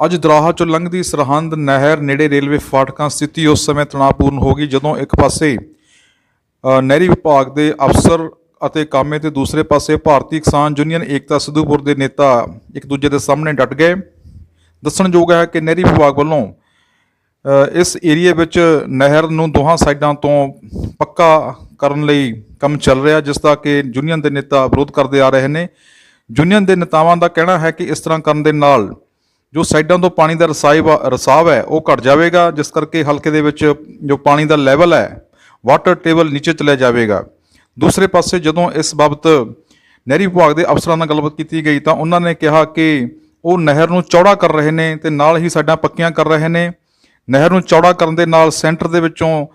ਅੱਜ ਦਰਾਹਾ ਚੋਂ ਲੰਘਦੀ ਸਰਹੰਦ ਨਹਿਰ ਨੇੜੇ ਰੇਲਵੇ ਫਾਟਕਾਂ ਸਥਿਤੀ ਉਸ ਸਮੇਂ ਤਣਾਅਪੂਰਨ ਹੋ ਗਈ, ਜਦੋਂ ਇੱਕ ਪਾਸੇ ਨਹਿਰੀ ਵਿਭਾਗ ਦੇ ਅਫਸਰ ਅਤੇ ਕਾਮੇ ਤੇ ਦੂਸਰੇ ਪਾਸੇ ਭਾਰਤੀ ਕਿਸਾਨ ਯੂਨੀਅਨ ਏਕਤਾ ਸਿੱਧੂਪੁਰ ਦੇ ਨੇਤਾ ਇੱਕ ਦੂਜੇ ਦੇ ਸਾਹਮਣੇ ਡਟ ਗਏ। ਦੱਸਣਯੋਗ ਹੈ ਕਿ ਨਹਿਰੀ ਵਿਭਾਗ ਵੱਲੋਂ ਇਸ ਏਰੀਏ ਵਿੱਚ ਨਹਿਰ ਨੂੰ ਦੋਹਾਂ ਸਾਈਡਾਂ ਤੋਂ ਪੱਕਾ ਕਰਨ ਲਈ ਕੰਮ ਚੱਲ ਰਿਹਾ, ਜਿਸ ਦਾ ਕਿ ਯੂਨੀਅਨ ਦੇ ਨੇਤਾ ਵਿਰੋਧ ਕਰਦੇ ਆ ਰਹੇ ਨੇ। ਯੂਨੀਅਨ ਦੇ ਨੇਤਾਵਾਂ ਦਾ ਕਹਿਣਾ ਹੈ ਕਿ ਇਸ ਤਰ੍ਹਾਂ ਕਰਨ ਦੇ ਨਾਲ ਜੋ ਸਾਈਡਾਂ ਤੋਂ ਪਾਣੀ ਦਾ ਰਸਾਇਬ ਰਸਾਵ ਹੈ, ਉਹ ਘਟ ਜਾਵੇਗਾ, ਜਿਸ ਕਰਕੇ ਹਲਕੇ ਦੇ ਵਿੱਚ ਜੋ ਪਾਣੀ ਦਾ ਲੈਵਲ ਹੈ ਵਾਟਰ ਟੇਬਲ ਨੀਚੇ ਚਲਿਆ ਜਾਵੇਗਾ। ਦੂਸਰੇ ਪਾਸੇ ਜਦੋਂ ਇਸ ਬਾਬਤ ਨਹਿਰੀ ਵਿਭਾਗ ਦੇ ਅਫਸਰਾਂ ਨਾਲ ਗੱਲਬਾਤ ਕੀਤੀ ਗਈ, ਤਾਂ ਉਹਨਾਂ ਨੇ ਕਿਹਾ ਕਿ ਉਹ ਨਹਿਰ ਨੂੰ ਚੌੜਾ ਕਰ ਰਹੇ ਨੇ ਤੇ ਨਾਲ ਹੀ ਸਾਡਾ ਪੱਕੀਆਂ ਕਰ ਰਹੇ ਨੇ। ਨਹਿਰ ਨੂੰ ਚੌੜਾ ਕਰਨ ਦੇ ਨਾਲ ਸੈਂਟਰ ਦੇ ਵਿੱਚੋਂ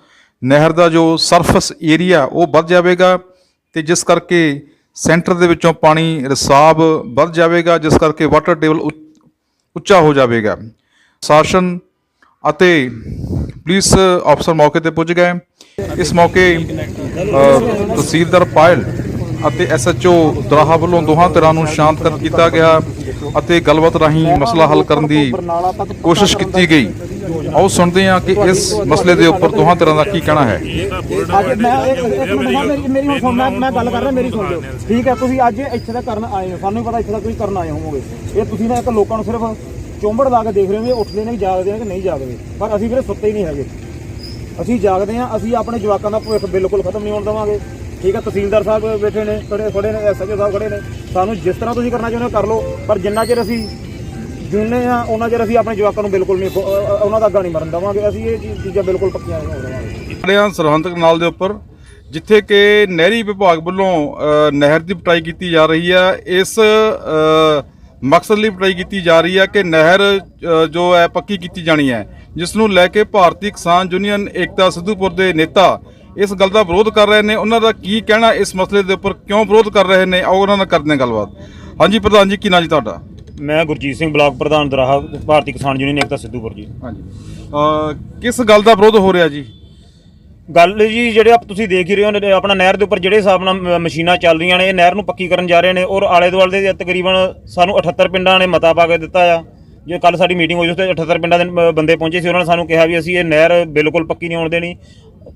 ਨਹਿਰ ਦਾ ਜੋ ਸਰਫਸ ਏਰੀਆ ਉਹ ਵੱਧ ਜਾਵੇਗਾ ਤੇ ਜਿਸ ਕਰਕੇ ਸੈਂਟਰ ਦੇ ਵਿੱਚੋਂ ਪਾਣੀ ਰਿਸਾਬ ਵੱਧ ਜਾਵੇਗਾ, ਜਿਸ ਕਰਕੇ ਵਾਟਰ ਟੇਬਲ ਉੱਚਾ ਹੋ ਜਾਵੇਗਾ। ਸ਼ਾਸਨ ਅਤੇ ਪੁਲਿਸ ਅਫਸਰ ਮੌਕੇ ਤੇ ਪੁੱਜ ਗਏ। ਇਸ ਮੌਕੇ ਤਹਿਸੀਲਦਾਰ ਪਾਇਲ ਅਤੇ ਐਸਐਚਓ ਦਰਾਹਾ ਵੱਲੋਂ ਦੋਹਾਂ ਧਿਰਾਂ ਨੂੰ ਸ਼ਾਂਤ ਕਰ ਕੀਤਾ ਗਿਆ ਅਤੇ ਗੱਲਬਾਤ ਰਾਹੀਂ ਮਸਲਾ ਹੱਲ ਕਰਨ ਦੀ ਕੋਸ਼ਿਸ਼ ਕੀਤੀ ਗਈ। ਆਓ ਸੁਣਦੇ ਹਾਂ ਕਿ ਇਸ ਮਸਲੇ ਦੇ ਉੱਪਰ ਦੋਹਾਂ ਧਿਰਾਂ ਦਾ ਕੀ ਕਹਿਣਾ ਹੈ। ਅੱਜ ਮੈਂ ਇੱਕ ਮੇਰੀ ਮੇਰੀ ਹੁਣ ਸੁਣ, ਮੈਂ ਮੈਂ ਗੱਲ ਕਰ ਰਿਹਾ, ਮੇਰੀ ਸੁਣ ਲਿਓ। ਠੀਕ ਹੈ, ਤੁਸੀਂ ਅੱਜ ਇੱਥੇ ਦਾ ਕਰਨ ਆਏ ਹੋ, ਸਾਨੂੰ ਪਤਾ ਇੱਥੇ ਦਾ ਤੁਸੀਂ ਕਰਨ ਆਏ ਹੋਵੋਗੇ। ਇਹ ਤੁਸੀਂ ਨਾ ਇੱਕ ਲੋਕਾਂ ਨੂੰ ਸਿਰਫ ਚੁੰਬੜ ਲਾ ਕੇ ਦੇਖ ਰਹੇ ਹੋ ਵੀ ਉੱਠਦੇ ਨੇ ਜਾਗਦੇ ਨੇ ਕਿ ਨਹੀਂ ਜਾਗਦੇ। ਪਰ ਅਸੀਂ ਵੀਰੇ ਸੁੱਤੇ ਹੀ ਨਹੀਂ ਹੈਗੇ। ਅਸੀਂ ਜਾਗਦੇ ਹਾਂ, ਅਸੀਂ ਆਪਣੇ ਜਵਾਕਾਂ ਦਾ ਭਵਿੱਖ ਬਿਲਕੁਲ ਖਤਮ ਨਹੀਂ ਹੋਣ ਦੇਵਾਂਗੇ। ਠੀਕ ਹੈ ਤਹਿਸੀਲਦਾਰ ਸਾਹਿਬ ਬੈਠੇ ਨੇ, ਖੜੇ ਖੜੇ ਨੇ ਐਸਐਚਓ ਸਾਹਿਬ ਖੜੇ ਨੇ। ਸਾਨੂੰ ਜਿਸ ਤਰ੍ਹਾਂ ਤੁਸੀਂ ਕਰਨਾ ਚਾਹੁੰਦੇ ਹੋ, ਕਰ ਲਓ। ਪਰ ਜਿੰਨਾ ਚਿਰ ਅਸੀਂ ਜਿਉਂਦੇ ਆ, ਉਹਨਾਂ ਚਿਰ ਅਸੀਂ ਆਪਣੇ ਜਵਾਕਾਂ ਨੂੰ ਬਿਲਕੁਲ ਨਹੀਂ ਅ- ਉਹਨਾਂ ਦਾ ਅੱਗਾ ਨਹੀਂ ਮਰਨ ਦੇਵਾਂਗੇ। ਅਸੀਂ ਇਹ ਚੀਜ਼ਾਂ ਬਿਲਕੁਲ ਪੱਕੀਆਂ ਨਹੀਂ ਹੋਣ ਦੇਵਾਂਗੇ। ਖੜੇ ਹਾਂ ਸਰਹੰਦ ਕਨਾਲ ਦੇ ਉੱਪਰ, ਜਿੱਥੇ ਕਿ ਨਹਿਰੀ ਵਿਭਾਗ ਵੱਲੋਂ ਨਹਿਰ ਦੀ ਪਟਾਈ ਕੀਤੀ ਜਾ ਰਹੀ ਹੈ ਇਸ ਮਕਸਦ ਲਈ ਪਟਾਈ ਕੀਤੀ ਜਾ ਰਹੀ ਹੈ ਕਿ ਨਹਿਰ ਜੋ ਹੈ, ਪੱਕੀ ਕੀਤੀ ਜਾਣੀ ਹੈ। ਜਿਸ ਨੂੰ ਲੈ ਕੇ ਭਾਰਤੀ ਕਿਸਾਨ ਯੂਨੀਅਨ ਏਕਤਾ ਸਿੱਧੂਪੁਰ ਦੇ ਨੇਤਾ ਇਸ ਗੱਲ ਦਾ ਵਿਰੋਧ ਕਰ ਰਹੇ ਨੇ। ਉਹਨਾਂ ਦਾ ਕੀ ਕਹਿਣਾ ਇਸ ਮਸਲੇ ਦੇ ਉੱਪਰ? ਕਿਉਂ ਵਿਰੋਧ ਕਰ ਰਹੇ ਨੇ? ਆਓ ਉਹਨਾਂ ਨਾਲ ਕਰਦੇ ਹਾਂ ਗੱਲਬਾਤ। ਹਾਂਜੀ ਪ੍ਰਧਾਨ ਜੀ ਕੀ ਨਾਂ ਜੀ ਤੁਹਾਡਾ? ਮੈਂ ਗੁਰਜੀਤ ਸਿੰਘ ਬਲਾਕ ਪ੍ਰਧਾਨ ਦਰਾਹਾ ਭਾਰਤੀ ਕਿਸਾਨ ਯੂਨੀਅਨ ਏਕਤਾ ਸਿੱਧੂਪੁਰ ਜੀ। ਹਾਂਜੀ। ਕਿਸ ਗੱਲ ਦਾ ਵਿਰੋਧ ਹੋ ਰਿਹਾ ਜੀ? ਗੱਲ ਜੀ ਜਿਹੜੇ ਆਪ ਤੁਸੀਂ ਦੇਖ ਹੀ ਰਹੇ ਹੋ ਆਪਣਾ ਨਹਿਰ ਦੇ ਉੱਪਰ ਜਿਹੜੇ ਹਿਸਾਬ ਨਾਲ ਮਸ਼ੀਨਾਂ ਚੱਲ ਰਹੀਆਂ ਨੇ ਇਹ ਨਹਿਰ ਨੂੰ ਪੱਕੀ ਕਰਨ ਜਾ ਰਹੇ ਨੇ ਔਰ ਆਲੇ ਦੁਆਲੇ ਦੇ ਤਕਰੀਬਨ ਸਾਨੂੰ 78 ਪਿੰਡਾਂ ਨੇ ਮਤਾ ਪਾ ਕੇ ਦਿੱਤਾ ਆ। ਜੇ ਕੱਲ ਸਾਡੀ ਮੀਟਿੰਗ ਹੋਈ ਉਸ ਤੇ 78 ਪਿੰਡਾਂ ਦੇ ਬੰਦੇ ਪਹੁੰਚੇ ਸੀ ਉਹਨਾਂ ਨੇ ਸਾਨੂੰ ਕਿਹਾ ਵੀ ਅਸੀਂ ਇਹ ਨਹਿਰ ਬਿਲਕੁਲ ਪੱਕੀ ਨਹੀਂ ਹੋਣ ਦੇਣੀ।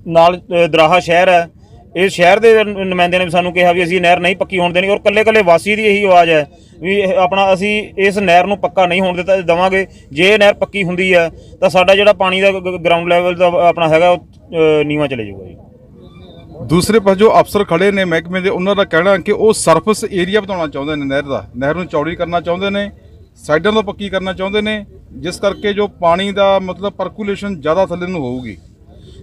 ਨਾਲ ਦਰਾਹਾ ਸ਼ਹਿਰ ਹੈ। ਇਹ ਸ਼ਹਿਰ ਦੇ ਨੁਮਾਇੰਦੇ ਨੇ ਵੀ ਸਾਨੂੰ ਕਿਹਾ ਵੀ ਅਸੀਂ ਨਹਿਰ ਨਹੀਂ ਪੱਕੀ ਹੋਣ ਦੇਣੀ ਔਰ ਕੱਲੇ ਕੱਲੇ ਵਾਸੀ ਦੀ ਇਹੀ ਆਵਾਜ਼ ਹੈ ਵੀ ਆਪਣਾ ਅਸੀਂ ਇਸ ਨਹਿਰ ਨੂੰ ਪੱਕਾ ਨਹੀਂ ਹੋਣ ਦਿੱਤਾ ਦਵਾਂਗੇ। ਜੇ ਇਹ ਨਹਿਰ ਪੱਕੀ ਹੁੰਦੀ ਹੈ ਤਾਂ ਸਾਡਾ ਜਿਹੜਾ ਪਾਣੀ ਦਾ ਗਰਾਊਂਡ ਲੈਵਲ ਦਾ ਆਪਣਾ ਹੈਗਾ ਉਹ ਅ, ਨੀਵਾਂ ਚਲੇ ਜਾਊਗਾ ਜੀ। ਦੂਸਰੇ ਪਾਸੇ ਜੋ ਅਫਸਰ ਖੜੇ ਨੇ ਮਹਿਕਮੇ ਦੇ ਉਹਨਾਂ ਦਾ ਕਹਿਣਾ ਕਿ ਉਹ ਸਰਫਸ ਏਰੀਆ ਬਣਾਉਣਾ ਚਾਹੁੰਦੇ ਨੇ ਨਹਿਰ ਦਾ। ਨਹਿਰ ਨੂੰ ਚੌੜੀ ਕਰਨਾ ਚਾਹੁੰਦੇ ਨੇ ਸਾਈਡਾਂ ਤੋਂ ਪੱਕੀ ਕਰਨਾ ਚਾਹੁੰਦੇ ਨੇ ਜਿਸ ਕਰਕੇ ਜੋ ਪਾਣੀ ਦਾ ਮਤਲਬ ਪਰਕੂਲੇਸ਼ਨ ਜ਼ਿਆਦਾ ਥੱਲੇ ਨੂੰ ਹੋਊਗੀ।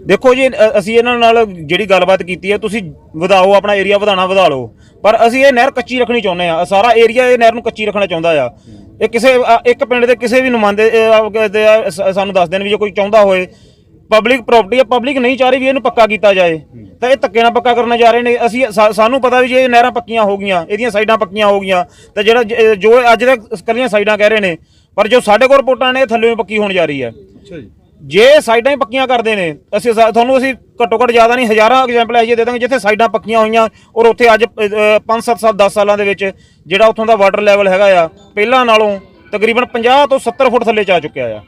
ਦੇਖੋ ਜੀ ਅ- ਅਸੀਂ ਇਹਨਾਂ ਨਾਲ ਜਿਹੜੀ ਗੱਲਬਾਤ ਕੀਤੀ ਹੈ ਤੁਸੀਂ ਵਧਾਓ ਆਪਣਾ ਏਰੀਆ ਵਧਾਣਾ ਵਧਾ ਲਓ। ਪਰ ਅਸੀਂ ਇਹ ਨਹਿਰ ਕੱਚੀ ਰੱਖਣੀ ਚਾਹੁੰਦੇ ਆ ਸਾਰਾ ਏਰੀਆ ਇਹ ਨਹਿਰ ਨੂੰ ਕੱਚੀ ਰੱਖਣਾ ਚਾਹੁੰਦਾ ਆ। ਇਹ ਕਿਸੇ ਅ, ਇੱਕ ਪਿੰਡ ਦੇ ਕਿਸੇ ਵੀ ਨੁਮਾਇੰਦੇ ਅ, ਆ, ਦੇ ਆ, ਸ- ਸਾਨੂੰ ਦੱਸ ਦੇਣ ਵੀ ਜੇ ਕੋਈ ਚਾਹੁੰਦਾ ਹੋਏ ਪਬਲਿਕ ਪ੍ਰਾਪਰਟੀ ਆ ਪਬਲਿਕ ਨਹੀਂ ਚਾਹ ਰਹੀ ਵੀ ਇਹਨੂੰ ਪੱਕਾ ਕੀਤਾ ਜਾਏ ਤਾਂ ਇਹ ਧੱਕੇ ਨਾਲ ਪੱਕਾ ਕਰਨਾ ਜਾ ਰਹੇ ਨੇ। ਅਸੀਂ ਸਾ- ਸਾਨੂੰ ਪਤਾ ਵੀ ਜੇ ਇਹ ਨਹਿਰਾਂ ਪੱਕੀਆਂ ਹੋ ਗਈਆਂ ਇਹਦੀਆਂ ਸਾਈਡਾਂ ਪੱਕੀਆਂ ਹੋ ਗਈਆਂ ਤਾਂ ਜਿਹੜਾ ਜ- ਜੋ ਅੱਜ ਤੱਕ ਇਕੱਲੀਆਂ ਸਾਈਡਾਂ ਕਹਿ ਰਹੇ ਨੇ ਪਰ ਜੋ ਸਾਡੇ ਕੋਲ ਰਿਪੋਰਟਾਂ ਨੇ ਇਹ ਥੱਲੇ ਪੱਕੀ ਹੋਣ ਜਾ ਰਹੀ ਹੈ। ਅੱਛਾ ਜੀ। ਜੇ ਸਾਈਡਾਂ ਹੀ ਪੱਕੀਆਂ ਕਰਦੇ ਨੇ ਅਸੀਂ ਤੁਹਾਨੂੰ ਅਸੀਂ ਘੱਟੋ ਘੱਟ ਜ਼ਿਆਦਾ ਨਹੀਂ ਹਜ਼ਾਰਾਂ ਐਗਜ਼ਾਮਪਲ ਐਜੇ ਦੇ ਦਾਂਗੇ ਜਿੱਥੇ ਸਾਈਡਾਂ ਪੱਕੀਆਂ ਹੋਈਆਂ ਔਰ ਉੱਥੇ ਅੱਜ 5 7 7 10 ਸਾਲਾਂ ਦੇ ਵਿੱਚ ਜਿਹੜਾ ਉੱਥੋਂ ਦਾ ਵਾਟਰ ਲੈਵਲ ਹੈਗਾ ਆ ਪਹਿਲਾਂ ਨਾਲੋਂ ਤਕਰੀਬਨ 50 ਤੋਂ 70 ਫੁੱਟ ਥੱਲੇ ਜਾ ਚੁੱਕਿਆ ਆ।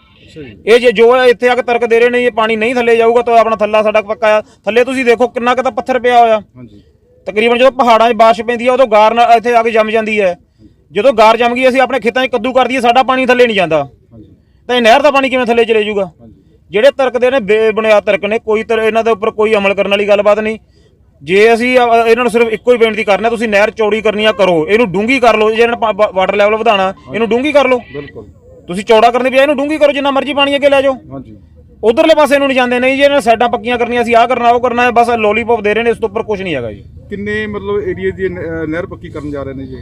ਇਹ ਜੇ ਜੋ ਇੱਥੇ ਆ ਕੇ ਤਰਕ ਦੇ ਰਹੇ ਨੇ ਇਹ ਪਾਣੀ ਨਹੀਂ ਥੱਲੇ ਜਾਊਗਾ ਤਾਂ ਆਪਣਾ ਥੱਲਾ ਸਾਡਾ ਪੱਕਾ ਆ। ਥੱਲੇ ਤੁਸੀਂ ਦੇਖੋ ਕਿੰਨਾ ਕੁ ਤਾਂ ਪੱਥਰ ਪਿਆ ਹੋਇਆ। ਹਾਂਜੀ। ਤਕਰੀਬਨ ਜਦੋਂ ਪਹਾੜਾਂ 'ਚ ਬਾਰਿਸ਼ ਪੈਂਦੀ ਆ ਉਦੋਂ ਗਾਰ ਨਾਲ ਇੱਥੇ ਆ ਕੇ ਜੰਮ ਜਾਂਦੀ ਹੈ ਜਦੋਂ ਗਾਰ ਜੰਮ ਗਈ ਅਸੀਂ ਆਪਣੇ ਖੇਤਾਂ 'ਚ ਕੱਦੂ ਕਰ ਦਈਏ ਸਾਡਾ ਪਾਣੀ ਥੱਲੇ ਨਹੀਂ ਜਾਂਦਾ। ਤਾਂ ਇਹ ਨਹਿਰ ਦਾ ਪਾਣੀ ਕਿਵੇਂ ਥੱਲੇ ਚਲੇ ਜਾਊਗਾ? ਜਿਹੜੇ ਤਰਕਦੇ ਨੇ ਬੇਬੁਨਿਆਦ ਤਰਕ ਨੇ ਕੋਈ ਤਰ ਇਹਨਾਂ ਦੇ ਉੱਪਰ ਕੋਈ ਅਮਲ ਕਰਨ ਵਾਲੀ ਗੱਲਬਾਤ ਨਹੀਂ। ਜੇ ਅਸੀਂ ਇਹਨਾਂ ਨੂੰ ਸਿਰਫ ਇੱਕੋ ਹੀ ਬੇਨਤੀ ਕਰਨਾ ਤੁਸੀਂ ਨਹਿਰ ਚੌੜੀ ਕਰਨੀ ਆ ਕਰੋ। ਇਹਨੂੰ ਡੂੰਗੀ ਕਰ ਲਓ ਜੇ ਇਹਨਾਂ ਵਾਟਰ ਲੈਵਲ ਵਧਾਣਾ ਇਹਨੂੰ ਡੂੰਗੀ ਕਰ ਲਓ। ਬਿਲਕੁਲ। ਤੁਸੀਂ ਚੌੜਾ ਕਰਨ ਦੀ ਬਜਾਏ ਇਹਨੂੰ ਡੂੰਗੀ ਕਰੋ ਜਿੰਨਾ ਮਰਜ਼ੀ ਪਾਣੀ ਅੱਗੇ ਲੈ ਜਾਓ। ਹਾਂਜੀ। ਉਧਰਲੇ ਪਾਸੇ ਨੂੰ ਨਹੀਂ ਜਾਂਦੇ ਨਹੀਂ ਜੇ ਇਹਨਾਂ ਨੇ ਸਾਈਡਾਂ ਪੱਕੀਆਂ ਕਰਨੀਆਂ ਅਸੀਂ ਆਹ ਕਰਨਾ ਉਹ ਕਰਨਾ ਹੈ ਬਸ ਲੋਲੀਪੌਪ ਦੇ ਰਹੇ ਨੇ ਇਸ ਤੋਂ ਉੱਪਰ ਕੁਝ ਨਹੀਂ ਹੈਗਾ ਜੀ। ਕਿੰਨੇ ਮਤਲਬ ਏਰੀਆ ਦੀ ਨਹਿਰ ਪੱਕੀ ਕਰਨ ਜਾ ਰਹੇ ਨੇ ਜੀ?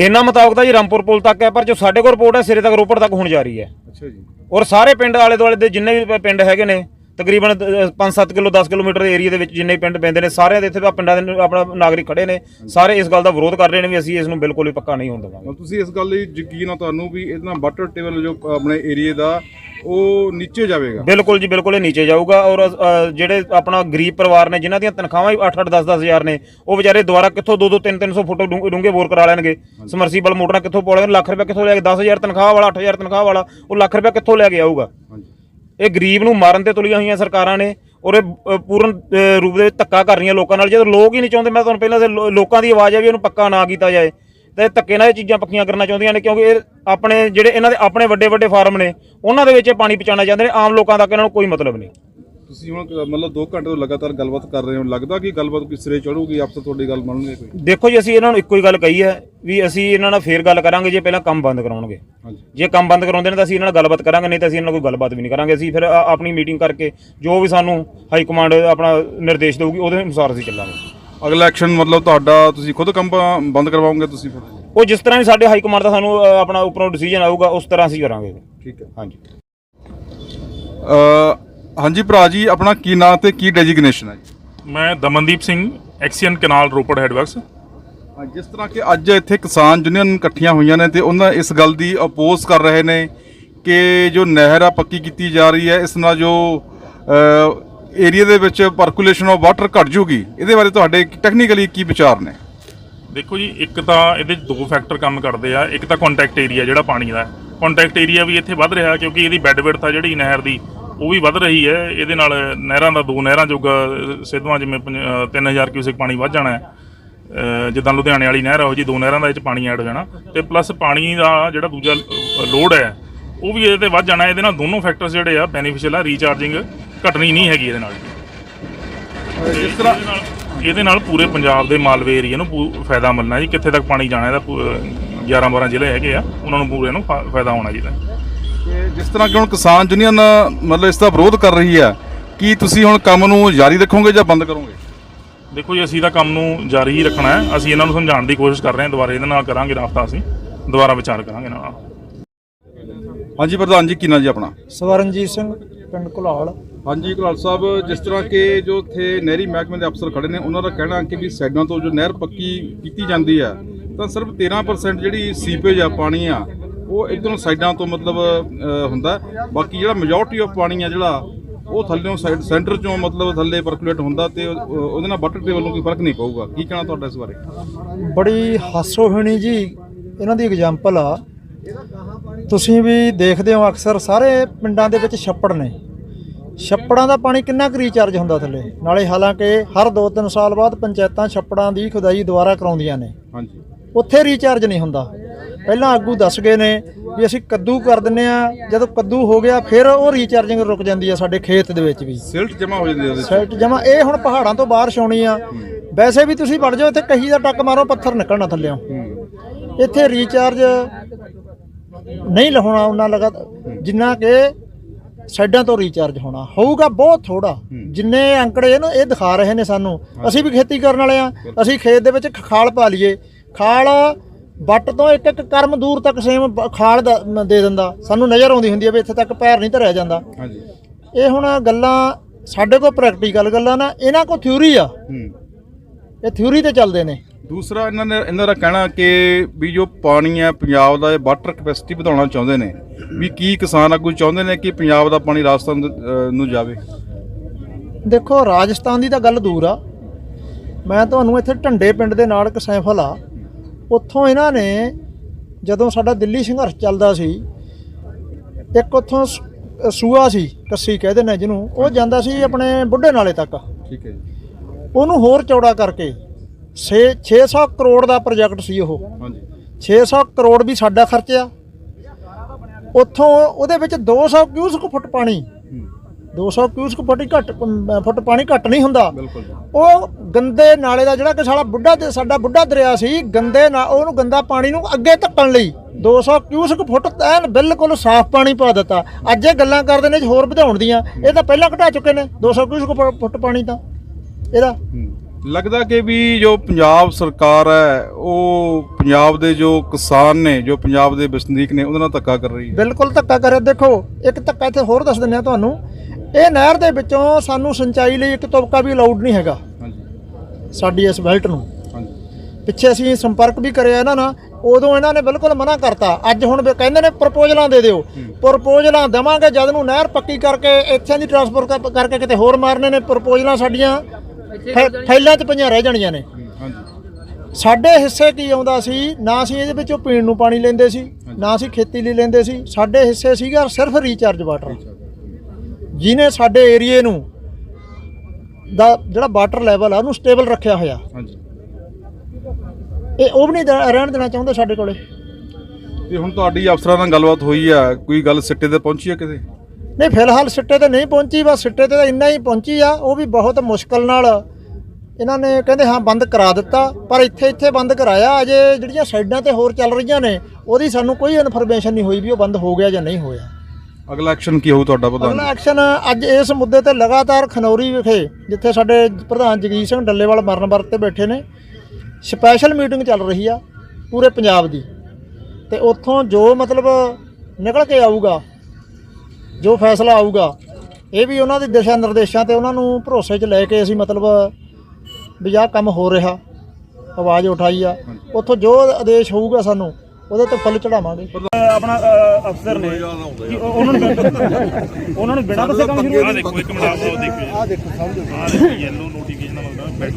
ਇਹਨਾਂ ਮੁਤਾਬਕ ਤਾਂ ਜੀ ਰਾਮਪੁਰ ਪੁਲ ਤੱਕ ਹੈ ਪਰ ਜੋ ਸਾਡੇ ਕੋਲ ਰਿਪੋਰਟ ਹੈ ਸਿਰੇ ਤੱਕ ਰੋਪੜ ਤੱਕ ਹੋਣ ਜਾ ਰਹੀ ਹੈ। ਅੱਛਾ ਜੀ। ਔਰ ਸਾਰੇ ਪਿੰਡ ਆਲੇ ਦੁਆਲੇ ਦੇ ਜਿੰਨੇ ਵੀ ਪਿੰਡ ਹੈਗੇ ਨੇ ਤਕਰੀਬਨ 5-7 ਕਿਲੋ 10 ਕਿਲੋਮੀਟਰ ਦੇ ਏਰੀਆ ਦੇ ਵਿੱਚ ਜਿੰਨੇ ਵੀ ਪਿੰਡ ਪੈਂਦੇ ਨੇ ਸਾਰਿਆਂ ਦੇ ਇੱਥੇ ਆਹ ਪਿੰਡਾਂ ਦੇ ਆਪਣਾ ਨਾਗਰਿਕ ਖੜੇ ਨੇ। ਸਾਰੇ ਇਸ ਗੱਲ ਦਾ ਵਿਰੋਧ ਕਰ ਰਹੇ ਨੇ ਵੀ ਅਸੀਂ ਇਸ ਨੂੰ ਬਿਲਕੁਲ ਹੀ ਪੱਕਾ ਨਹੀਂ ਹੋਣ ਦੇਵਾਂਗੇ। ਤੁਸੀਂ ਇਸ ਗੱਲ ਲਈ ਯਕੀਨ ਆ ਤੁਹਾਨੂੰ ਵੀ ਇਹਦੇ ਵਾਟਰ ਟੇਬਲ ਜੋ ਆਪਣੇ ਏਰੀਆ ਦਾ ਉਹ ਨੀਚੇ ਜਾਵੇਗਾ? ਬਿਲਕੁਲ ਜੀ ਬਿਲਕੁਲ ਇਹ ਨੀਚੇ ਜਾਊਗਾ ਔਰ ਜਿਹੜੇ ਆਪਣਾ ਗਰੀਬ ਪਰਿਵਾਰ ਨੇ ਜਿਨ੍ਹਾਂ ਦੀਆਂ ਤਨਖਾਹਾਂ ਹੀ 8-8 10-10 ਹਜ਼ਾਰ ਨੇ ਉਹ ਵਿਚਾਰੇ ਦੁਬਾਰਾ ਕਿੱਥੋਂ 2-2 3-300 ਫੁੱਟ ਡੂੰਘੇ ਬੋਰ ਕਰਾ ਲੈਣਗੇ। ਸਮਰਸੀਬਲ ਮੋਟਰਾਂ ਕਿੱਥੋਂ ਪਾ ਲੈਣਗੇ? ਲੱਖ ਰੁਪਏ ਕਿੱਥੋਂ ਲੈ ਕੇ 10000 ਤਨਖਾਹ ਵਾਲਾ 8000 ਤਨਖਾਹ ਵਾਲਾ ਉਹ ਲੱਖ ਰੁਪਏ ਕਿੱਥੋਂ ਲੈ ਕੇ ਆਊਗਾ? ਹਾਂਜੀ। ਇਹ ਗਰੀਬ ਨੂੰ ਮਾਰਨ ਤੇ ਤੁਲੀਆਂ ਹੋਈਆਂ ਸਰਕਾਰਾਂ ਨੇ ਔਰ ਇਹ ਪੂਰਨ ਰੂਪ ਦੇ ਵਿੱਚ ਧੱਕਾ ਕਰ ਰਹੀਆਂ ਲੋਕਾਂ ਨਾਲ। ਜਦੋਂ ਲੋਕ ਹੀ ਨਹੀਂ ਚਾਹੁੰਦੇ, ਮੈਂ ਤੁਹਾਨੂੰ ਪਹਿਲਾਂ ਤੇ ਲੋ- ਲੋਕਾਂ ਦੀ ਆਵਾਜ਼ ਹੈ ਵੀ ਇਹਨੂੰ ਪੱਕਾ ਨਾ ਕੀਤਾ ਜਾਏ। ਤੇ ਧੱਕੇ ਨਾਲ ਇਹ ਚੀਜ਼ਾਂ ਪੱਕੀਆਂ ਕਰਨਾ ਚਾਹੁੰਦੀਆਂ ਨੇ, ਕਿਉਂਕਿ ਇਹ ਆਪਣੇ, ਜਿਹੜੇ ਇਹਨਾਂ ਦੇ ਆਪਣੇ ਵੱਡੇ ਵੱਡੇ ਫਾਰਮ ਨੇ, ਉਹਨਾਂ ਦੇ ਵਿੱਚ ਇਹ ਪਾਣੀ ਪਹੁੰਚਾਉਣਾ ਚਾਹੁੰਦੇ ਨੇ। ਆਮ ਲੋਕਾਂ ਤੱਕ ਇਹਨਾਂ ਨੂੰ ਕੋਈ ਮਤਲਬ ਨਹੀਂ। ਤੁਸੀਂ ਹੁਣ ਮਤਲਬ 2 ਘੰਟੇ ਤੋਂ ਲਗਾਤਾਰ ਗੱਲਬਾਤ ਕਰ ਰਹੇ ਹੋ ਲੱਗਦਾ ਕਿ ਗੱਲਬਾਤ ਕਿਸ ਸਿਰੇ ਚੜੂਗੀ ਅਫਸਰ ਤੁਹਾਡੀ ਗੱਲ ਮੰਨਣਗੇ ਕੋਈ? ਦੇਖੋ ਜੀ ਅਸੀਂ ਇਹਨਾਂ ਨੂੰ ਇੱਕੋ ਹੀ ਗੱਲ ਕਹੀ ਹੈ ਵੀ ਅਸੀਂ ਇਹਨਾਂ ਨਾਲ ਫੇਰ ਗੱਲ ਕਰਾਂਗੇ ਜੇ ਪਹਿਲਾਂ ਕੰਮ ਬੰਦ ਕਰਾਉਣਗੇ। ਜੇ ਕੰਮ ਬੰਦ ਕਰਾਉਂਦੇ ਨੇ ਤਾਂ ਅਸੀਂ ਇਹਨਾਂ ਨਾਲ ਗੱਲਬਾਤ ਕਰਾਂਗੇ ਨਹੀਂ ਤਾਂ ਅਸੀਂ ਇਹਨਾਂ ਨਾਲ ਕੋਈ ਗੱਲਬਾਤ ਵੀ ਨਹੀਂ ਕਰਾਂਗੇ। ਅਸੀਂ ਫਿਰ ਆਪਣੀ ਮੀਟਿੰਗ ਕਰਕੇ ਜੋ ਵੀ ਸਾਨੂੰ ਹਾਈ ਕਮਾਂਡ ਆਪਣਾ ਨਿਰਦੇਸ਼ ਦੇਊਗੀ ਉਹਦੇ ਅਨੁਸਾਰ ਅਸੀਂ ਚੱਲਾਂਗੇ। ਅਗਲਾ ਐਕਸ਼ਨ ਮਤਲਬ ਤੁਹਾਡਾ ਤੁਸੀਂ ਖੁਦ ਕੰਮ ਬੰਦ ਕਰਵਾਓਗੇ ਤੁਸੀਂ ਫਿਰ? ਉਹ ਜਿਸ ਤਰ੍ਹਾਂ ਵੀ ਸਾਡੇ ਹਾਈ ਕਮਾਂਡ ਦਾ ਸਾਨੂੰ ਆਪਣਾ ਉੱਪਰੋਂ ਡਿਸੀਜਨ ਆਊਗਾ ਉਸ ਤਰ੍ਹਾਂ ਅਸੀਂ ਕਰਾਂਗੇ। ਠੀਕ ਹੈ। ਹਾਂਜੀ। ਅ, ਹਾਂਜੀ ਭਰਾ ਜੀ ਆਪਣਾ ਕੀ ਨਾਂ ਤੇ ਕੀ ਡੈਜਿਗਨੇਸ਼ਨ ਹੈ ਜੀ? ਮੈਂ Damandeep Singh XEN canal Ropar headworks ਜਿਸ ਤਰ੍ਹਾਂ ਕਿ ਅੱਜ ਇੱਥੇ ਕਿਸਾਨ ਯੂਨੀਅਨ ਇਕੱਠੀਆਂ ਹੋਈਆਂ ਨੇ ਤੇ ਉਹਨਾਂ ਇਸ ਗੱਲ ਦੀ ਅਪੋਜ਼ ਕਰ ਰਹੇ ਨੇ ਕਿ ਜੋ ਨਹਿਰ ਆ ਪੱਕੀ ਕੀਤੀ ਜਾ ਰਹੀ ਹੈ ਇਸ ਨਾਲ ਜੋ ਏਰੀਆ ਦੇ ਵਿੱਚ ਪਰਕੂਲੇਸ਼ਨ ਆਫ ਵਾਟਰ ਘਟ ਜੂਗੀ ਇਹਦੇ ਬਾਰੇ ਤੁਹਾਡੇ ਟੈਕਨੀਕਲੀ ਕੀ ਵਿਚਾਰ ਨੇ? ਦੇਖੋ ਜੀ ਇੱਕ ਤਾਂ ਇਹਦੇ 'ਚ ਦੋ ਫੈਕਟਰ ਕੰਮ ਕਰਦੇ ਆ ਇੱਕ ਤਾਂ ਕੰਟੈਕਟ ਏਰੀਆ ਜਿਹੜਾ ਪਾਣੀ ਦਾ। ਕੰਟੈਕਟ ਏਰੀਆ ਵੀ ਇੱਥੇ ਵੱਧ ਰਿਹਾ ਕਿਉਂਕਿ ਇਹਦੀ ਬੈੱਡ ਵਿਡਥ ਆ ਜਿਹੜੀ ਨਹਿਰ ਦੀ। ਉਹ ਵੀ ਵੱਧ ਰਹੀ ਹੈ। ਇਹਦੇ ਨਾਲ ਨਹਿਰਾਂ ਦਾ ਦੋ ਨਹਿਰਾਂ ਜੋਗਾ ਸਿੱਧਵਾਂ ਜਿਵੇਂ ਪੰਜ- ਅਹ, 3000 ਕਿਊਸੈਕ ਪਾਣੀ ਵੱਧ ਜਾਣਾ ਹੈ। ਜਿੱਦਾਂ ਲੁਧਿਆਣੇ ਵਾਲੀ ਨਹਿਰ ਉਹ ਜੀ ਦੋ ਨਹਿਰਾਂ ਦਾ ਇਹ 'ਚ ਪਾਣੀ ਐਡ ਹੋ ਜਾਣਾ। ਤੇ ਪਲੱਸ ਪਾਣੀ ਦਾ ਜਿਹੜਾ ਦੂਜਾ ਲੋਡ ਹੈ ਉਹ ਵੀ ਇਹਦੇ ਤੇ ਵੱਧ ਜਾਣਾ। ਇਹਦੇ ਨਾਲ ਦੋਨੋਂ ਫੈਕਟਰਸ ਜਿਹੜੇ ਆ ਬੈਨੀਫੀਸ਼ੀਅਲ ਆ ਰੀਚਾਰਜਿੰਗ ਘਟਣੀ ਨਹੀਂ ਹੈਗੀ ਇਹਦੇ ਨਾਲ। ਜਿਸ ਤਰ੍ਹਾਂ ਇਹਦੇ ਨਾਲ ਪੂਰੇ ਪੰਜਾਬ ਦੇ ਮਾਲਵੇ ਏਰੀਆ ਨੂੰ ਫਾਇਦਾ ਮਿਲਣਾ ਜੀ। ਕਿੱਥੇ ਤੱਕ ਪਾਣੀ ਜਾਣਾ ਇਹਦਾ 11 12 ਜ਼ਿਲ੍ਹੇ ਹੈਗੇ ਆ ਉਹਨਾਂ ਨੂੰ ਪੂਰੇ ਨੂੰ ਫਾਇਦਾ ਹੋਣਾ ਜੀ ਕਿ ਜਿਸ ਤਰ੍ਹਾਂ ਕਿ ਹੁਣ ਕਿਸਾਨ ਯੂਨੀਅਨ ਮਤਲਬ ਇਸ ਦਾ ਵਿਰੋਧ ਕਰ ਰਹੀ ਹੈ ਕੀ ਤੁਸੀਂ ਹੁਣ ਕੰਮ ਨੂੰ ਜਾਰੀ ਰੱਖੋਗੇ ਜਾਂ ਬੰਦ ਕਰੋਗੇ? ਦੇਖੋ ਜੀ ਅਸੀਂ ਤਾਂ ਕੰਮ ਨੂੰ ਜਾਰੀ ਹੀ ਰੱਖਣਾ ਹੈ। ਅਸੀਂ ਇਹਨਾਂ ਨੂੰ ਸਮਝਾਉਣ ਦੀ ਕੋਸ਼ਿਸ਼ ਕਰ ਰਹੇ ਹਾਂ। ਦੁਬਾਰਾ ਇਹਦੇ ਨਾਲ ਕਰਾਂਗੇ ਰਾਬਤਾ ਅਸੀਂ। ਦੁਬਾਰਾ ਵਿਚਾਰ ਕਰਾਂਗੇ ਇਹਨਾਂ ਨਾਲ। ਹਾਂਜੀ ਪ੍ਰਧਾਨ ਜੀ ਕੀ ਨਾਂ ਜੀ ਆਪਣਾ? ਸਵਰਨਜੀਤ ਸਿੰਘ ਪਿੰਡ ਘੁਲਾਲ। ਹਾਂਜੀ ਕੁਲਾਲ ਸਾਹਿਬ ਜਿਸ ਤਰ੍ਹਾਂ ਕਿ ਜੋ ਇੱਥੇ ਨਹਿਰੀ ਮਹਿਕਮੇ ਦੇ ਅਫਸਰ ਖੜੇ ਨੇ ਉਹਨਾਂ ਦਾ ਕਹਿਣਾ ਕਿ ਵੀ ਸਾਈਡਾਂ ਤੋਂ ਜੋ ਨਹਿਰ ਪੱਕੀ ਕੀਤੀ ਜਾਂਦੀ ਹੈ ਤਾਂ ਸਿਰਫ 13% ਜਿਹੜੀ ਸੀਪੇਜ ਆ ਪਾਣੀ ਆ ਉਹ ਇਧਰੋਂ ਸਾਈਡਾਂ ਤੋਂ ਮਤਲਬ ਹੁੰਦਾ। ਬਾਕੀ ਜਿਹੜਾ ਮੈਜੋਰਟੀ ਆਫ ਪਾਣੀ ਆ ਜਿਹੜਾ ਉਹ ਥੱਲੇੋਂ ਸਾਈਡ ਸੈਂਟਰ ਚੋਂ ਮਤਲਬ ਥੱਲੇ ਪਰਕੂਲੇਟ ਹੁੰਦਾ ਤੇ ਉਹ- ਉਹਦੇ ਨਾਲ ਵਾਟਰ ਟੇਬਲ ਨੂੰ ਕੋਈ ਫ਼ਰਕ ਨਹੀਂ ਪਊਗਾ। ਕੀ ਕਹਿਣਾ ਤੁਹਾਡਾ ਇਸ ਬਾਰੇ? ਬੜੀ ਹਾਸੋਹੀਣੀ ਜੀ ਇਹਨਾਂ ਦੀ ਐਗਜ਼ਾਮਪਲ ਆ। ਤੁਸੀਂ ਵੀ ਦੇਖਦੇ ਹੋ ਅਕਸਰ ਸਾਰੇ ਪਿੰਡਾਂ ਦੇ ਵਿੱਚ ਛੱਪੜ ਨੇ। ਛੱਪੜਾਂ ਦਾ ਪਾਣੀ ਕਿੰਨਾ ਕੁ ਰੀਚਾਰਜ ਹੁੰਦਾ ਥੱਲੇ? ਨਾਲੇ ਹਾਲਾਂਕਿ ਹਰ 2-3 ਸਾਲ ਬਾਅਦ ਪੰਚਾਇਤਾਂ ਛੱਪੜਾਂ ਦੀ ਖੁਦਾਈ ਦੁਬਾਰਾ ਕਰਾਉਂਦੀਆਂ ਨੇ। ਹਾਂਜੀ। ਉੱਥੇ ਰੀਚਾਰਜ ਨਹੀਂ ਹੁੰਦਾ। ਪਹਿਲਾਂ ਆਗੂ ਦੱਸ ਗਏ ਨੇ ਵੀ ਅਸੀਂ ਕੱਦੂ ਕਰ ਦਿੰਨੇ ਆ ਜਦੋਂ ਕੱਦੂ ਹੋ ਗਿਆ ਫਿਰ ਉਹ ਰੀਚਾਰਜਿੰਗ ਰੁਕ ਜਾਂਦੀ ਆ ਸਾਡੇ ਖੇਤ ਦੇ ਵਿੱਚ ਵੀ। ਸਿਲਟ ਜਮਾ ਹੋ ਜਾਂਦੀ ਉਹਦੇ 'ਚ। ਸਾਈਟ ਜਮਾ ਇਹ ਹੁਣ ਪਹਾੜਾਂ ਤੋਂ ਬਾਹਰ ਆਉਣੀ ਆ। ਵੈਸੇ ਵੀ ਤੁਸੀਂ ਵੜ ਜਾਓ ਇੱਥੇ ਕਹੀ ਦਾ ਟੱਕ ਮਾਰੋ ਪੱਥਰ ਨਿਕਲਣਾ ਥੱਲੇੋਂ ਇੱਥੇ ਰੀਚਾਰਜ ਨਹੀਂ ਲਾਉਣਾ ਉਹਨਾਂ ਲਗਾ ਜਿੰਨਾ ਕਿ ਸਾਈਡਾਂ ਤੋਂ ਰੀਚਾਰਜ ਹੋਣਾ। ਹੋਊਗਾ ਬਹੁਤ ਥੋੜਾ ਜਿੰਨੇ ਅੰਕੜੇ ਇਹਨੂੰ ਇਹ ਦਿਖਾ ਰਹੇ ਨੇ ਸਾਨੂੰ। ਅਸੀਂ ਵੀ ਖੇਤੀ ਕਰਨ ਵਾਲੇ ਆ। ਅਸੀਂ ਖੇਤ ਦੇ ਵਿੱਚ ਖਾਲ ਪਾ ਲਈਏ। ਖਾਲ ਵੱਟ ਤੋਂ ਇੱਕ ਇੱਕ ਕਰਮ ਦੂਰ ਤੱਕ ਸੇਮ ਖਾਲ ਦਾ- ਦਿੰਦਾ। ਸਾਨੂੰ ਨਜ਼ਰ ਆਉਂਦੀ ਹੁੰਦੀ ਹੈ ਵੀ ਇੱਥੇ ਤੱਕ ਪੈਰ ਨਹੀਂ ਧਰਿਆ ਜਾਂਦਾ। ਹਾਂਜੀ। ਇਹ ਹੁਣ ਗੱਲਾਂ ਸਾਡੇ ਕੋਲ ਪ੍ਰੈਕਟੀਕਲ ਗੱਲਾਂ ਨਾ ਇਹਨਾਂ ਕੋਲ ਥਿਊਰੀ ਆ। ਹੂੰ। ਇਹ ਥਿਊਰੀ ਤੇ ਚੱਲਦੇ ਨੇ। ਦੂਸਰਾ ਇਹਨਾਂ ਨੇ ਇਹਨਾਂ ਦਾ ਕਹਿਣਾ ਕਿ ਵੀ ਜੋ ਪਾਣੀ ਹੈ ਪੰਜਾਬ ਦਾ ਇਹ ਵਾਟਰ ਕਪੈਸਿਟੀ ਵਧਾਉਣਾ ਚਾਹੁੰਦੇ ਨੇ ਵੀ ਕੀ ਕਿਸਾਨ ਆਗੂ ਚਾਹੁੰਦੇ ਨੇ ਕਿ ਪੰਜਾਬ ਦਾ ਪਾਣੀ ਰਾਜਸਥਾਨ ਨੂੰ ਜਾਵੇ? ਦੇਖੋ ਰਾਜਸਥਾਨ ਦੀ ਤਾਂ ਗੱਲ ਦੂਰ ਆ। ਮੈਂ ਤੁਹਾਨੂੰ ਇੱਥੇ ਢੰਡੇ ਪਿੰਡ ਦੇ ਨਾਲ ਇੱਕ ਸੈਂਫਲ ਆ। ਉੱਥੋਂ ਇਹਨਾਂ ਨੇ ਜਦੋਂ ਸਾਡਾ ਦਿੱਲੀ ਸੰਘਰਸ਼ ਚੱਲਦਾ ਸੀ ਇੱਕ ਉੱਥੋਂ ਸੂਆ ਸੀ ਕੱਸੀ ਕਹਿੰਦੇ ਨੇ ਜਿਹਨੂੰ ਉਹ ਜਾਂਦਾ ਸੀ ਆਪਣੇ ਬੁੱਢੇ ਨਾਲੇ ਤੱਕ। ਠੀਕ ਹੈ ਜੀ। ਉਹਨੂੰ ਹੋਰ ਚੌੜਾ ਕਰਕੇ 6 600 ਕਰੋੜ ਦਾ ਪ੍ਰੋਜੈਕਟ ਸੀ ਉਹ। ਹਾਂਜੀ। 600 ਕਰੋੜ ਵੀ ਸਾਡਾ ਖਰਚਿਆ। ਉੱਥੋਂ ਉਹਦੇ ਵਿੱਚ 200 ਕਿਊਸਕ ਫੁੱਟ ਪਾਣੀ 200 ਕਿਊਸਕ ਫੁੱਟ ਘੱਟ ਫੁੱਟ ਪਾਣੀ ਘੱਟ ਨਹੀਂ ਹੁੰਦਾ। ਉਹ ਗੰਦੇ ਨਾਲੇ ਦਾ ਜਿਹੜਾ ਕਿ ਸਾਡਾ ਬੁੱਢਾ ਤੇ ਸਾਡਾ ਬੁੱਢਾ ਦਰਿਆ ਸੀ ਗੰਦੇ ਨਾ ਉਹਨੂੰ ਗੰਦਾ ਪਾਣੀ ਨੂੰ ਅੱਗੇ ਧੱਕਣ ਲਈ 200 ਕਿਊਸਕ ਫੁੱਟ ਐਨ ਬਿਲਕੁਲ ਸਾਫ਼ ਪਾਣੀ ਪਾ ਦਿੱਤਾ। ਅੱਜ ਇਹ ਗੱਲਾਂ ਕਰਦੇ ਨੇ ਹੋਰ ਵਧਾਉਣ ਦੀਆਂ। ਇਹ ਤਾਂ ਪਹਿਲਾਂ ਘਟਾ ਚੁੱਕੇ ਨੇ 200 ਕਿਊਸਕ ਫੁੱਟ ਪਾਣੀ ਤਾਂ। ਇਹਦਾ ਲੱਗਦਾ ਕਿ ਵੀ ਜੋ ਪੰਜਾਬ ਸਰਕਾਰ ਹੈ ਉਹ ਪੰਜਾਬ ਦੇ ਜੋ ਕਿਸਾਨ ਨੇ ਜੋ ਪੰਜਾਬ ਦੇ ਵਸਨੀਕ ਨੇ ਉਹਦੇ ਨਾਲ ਧੱਕਾ ਕਰ ਰਹੀ ਹੈ। ਬਿਲਕੁਲ ਧੱਕਾ ਕਰਿਆ ਦੇਖੋ ਇੱਕ ਧੱਕਾ ਇੱਥੇ ਹੋਰ ਦੱਸ ਦਿੰਦੇ ਆ ਤੁਹਾਨੂੰ। ਇਹ ਨਹਿਰ ਦੇ ਵਿੱਚੋਂ ਸਾਨੂੰ ਸਿੰਚਾਈ ਲਈ ਇੱਕ ਤੁਬਕਾ ਵੀ ਅਲਾਉਡ ਨਹੀਂ ਹੈਗਾ। ਹਾਂਜੀ। ਸਾਡੀ ਇਸ ਬੈਲਟ ਨੂੰ। ਹਾਂਜੀ। ਪਿੱਛੇ ਅਸੀਂ ਸੰਪਰਕ ਵੀ ਕਰਿਆ ਇਹਨਾਂ ਨਾਲ। ਉਦੋਂ ਇਹਨਾਂ ਨੇ ਬਿਲਕੁਲ ਮਨਾ ਕਰਤਾ। ਅੱਜ ਹੁਣ ਵੀ ਕਹਿੰਦੇ ਨੇ ਪ੍ਰਪੋਜ਼ਲਾਂ ਦੇ ਦਿਓ। ਪ੍ਰਪੋਜ਼ਲਾਂ ਦੇਵਾਂਗੇ ਜਦ ਨੂੰ ਨਹਿਰ ਪੱਕੀ ਕਰਕੇ ਇੱਥੇ ਦੀ ਟਰਾਂਸਫਰ ਕਰ- ਕਰਕੇ ਕਿਤੇ ਹੋਰ ਮਾਰਨੇ ਨੇ। ਪ੍ਰਪੋਜ਼ਲਾਂ ਸਾਡੀਆਂ ਫੈ- ਫਾਈਲਾਂ 'ਚ ਪਈਆਂ ਰਹਿ ਜਾਣੀਆਂ ਨੇ। ਹਾਂਜੀ। ਸਾਡੇ ਹਿੱਸੇ ਕੀ ਆਉਂਦਾ ਸੀ? ਨਾ ਅਸੀਂ ਇਹਦੇ ਵਿੱਚੋਂ ਪੀਣ ਨੂੰ ਪਾਣੀ ਲੈਂਦੇ ਸੀ ਨਾ ਅਸੀਂ ਖੇਤੀ ਲਈ ਲੈਂਦੇ ਸੀ। ਸਾਡੇ ਹਿੱਸੇ ਸੀਗਾ ਸਿਰਫ ਰੀਚਾਰਜ ਵਾਟਰ ਜਿਹਨੇ ਸਾਡੇ ਏਰੀਏ ਨੂੰ ਦਾ ਜਿਹੜਾ ਵਾਟਰ ਲੈਵਲ ਆ ਉਹਨੂੰ ਸਟੇਬਲ ਰੱਖਿਆ ਹੋਇਆ। ਹਾਂਜੀ। ਇਹ ਉਹ ਵੀ ਨਹੀਂ ਦੇ- ਰਹਿਣ ਦੇਣਾ ਚਾਹੁੰਦੇ ਸਾਡੇ ਕੋਲੇ। ਤੇ ਹੁਣ ਤੁਹਾਡੀ ਅਫਸਰਾਂ ਨਾਲ ਗੱਲਬਾਤ ਹੋਈ ਆ ਕੋਈ ਗੱਲ ਸਿੱਟੇ ਤੇ ਪਹੁੰਚੀ ਆ ਕਿਤੇ ਨਹੀਂ ਫਿਲਹਾਲ ਸਿੱਟੇ ਤੇ ਨਹੀਂ ਪਹੁੰਚੀ ਬਸ ਸਿੱਟੇ ਤੇ ਤਾਂ ਇੰਨਾ ਹੀ ਪਹੁੰਚੀ ਆ ਉਹ ਵੀ ਬਹੁਤ ਮੁਸ਼ਕਲ ਨਾਲ ਇਹਨਾਂ ਨੇ ਕਹਿੰਦੇ ਹਾਂ ਬੰਦ ਕਰਾ ਦਿੱਤਾ ਪਰ ਇੱਥੇ ਇੱਥੇ ਬੰਦ ਕਰਾਇਆ ਅਜੇ ਜਿਹੜੀਆਂ ਸਾਈਡਾਂ ਤੇ ਹੋਰ ਚੱਲ ਰਹੀਆਂ ਨੇ ਉਹਦੀ ਸਾਨੂੰ ਕੋਈ ਇਨਫੋਰਮੇਸ਼ਨ ਨਹੀਂ ਹੋਈ ਵੀ ਉਹ ਬੰਦ ਹੋ ਗਿਆ ਜਾਂ ਨਹੀਂ ਹੋਇਆ। ਅਗਲਾ ਐਕਸ਼ਨ ਕੀ ਹੋਊ ਤੁਹਾਡਾ ਪ੍ਰਧਾਨ ਅਗਲਾ ਐਕਸ਼ਨ ਅੱਜ ਇਸ ਮੁੱਦੇ ਤੇ ਲਗਾਤਾਰ ਖਨੌਰੀ ਵਿਖੇ ਜਿੱਥੇ ਸਾਡੇ ਪ੍ਰਧਾਨ ਜਗਜੀਤ ਸਿੰਘ ਡੱਲੇਵਾਲ ਮਰਨ ਵਰਤ ਤੇ ਬੈਠੇ ਨੇ ਸਪੈਸ਼ਲ ਮੀਟਿੰਗ ਚੱਲ ਰਹੀ ਆ ਪੂਰੇ ਪੰਜਾਬ ਦੀ। ਤੇ ਉੱਥੋਂ ਜੋ ਮਤਲਬ ਨਿਕਲ ਕੇ ਆਊਗਾ ਜੋ ਫੈਸਲਾ ਆਊਗਾ ਇਹ ਵੀ ਉਹਨਾਂ ਦੇ ਦਿਸ਼ਾ ਨਿਰਦੇਸ਼ਾਂ ਤੇ ਉਹਨਾਂ ਨੂੰ ਭਰੋਸੇ 'ਚ ਲੈ ਕੇ ਅਸੀਂ ਮਤਲਬ ਵੀ ਆਹ ਕੰਮ ਹੋ ਰਿਹਾ। ਆਵਾਜ਼ ਉਠਾਈ ਆ। ਉੱਥੋਂ ਜੋ ਆਦੇਸ਼ ਹੋਊਗਾ ਸਾਨੂੰ ਉਹਦੇ ਤੇ ਫੁੱਲ ਚੜਾਵਾਂਗੇ। ਆਪਣਾ ਅਫਸਰ ਨੇ। ਉਹਨਾਂ ਨੂੰ ਉਹਨਾਂ ਨੂੰ ਬਿਨਾਂ ਦੱਸੇ ਕੰਮ ਸ਼ੁਰੂ ਆ ਦੇਖੋ ਇੱਕ ਮਿੰਟ ਆਹ ਦੇਖੋ ਆ ਦੇਖੋ ਸਮਝੋ। ਆ ਦੇਖੋ ਯੈਲੋ ਨੋਟੀਫਿਕੇਸ਼ਨ ਆਉਂਦਾ ਬੈਡ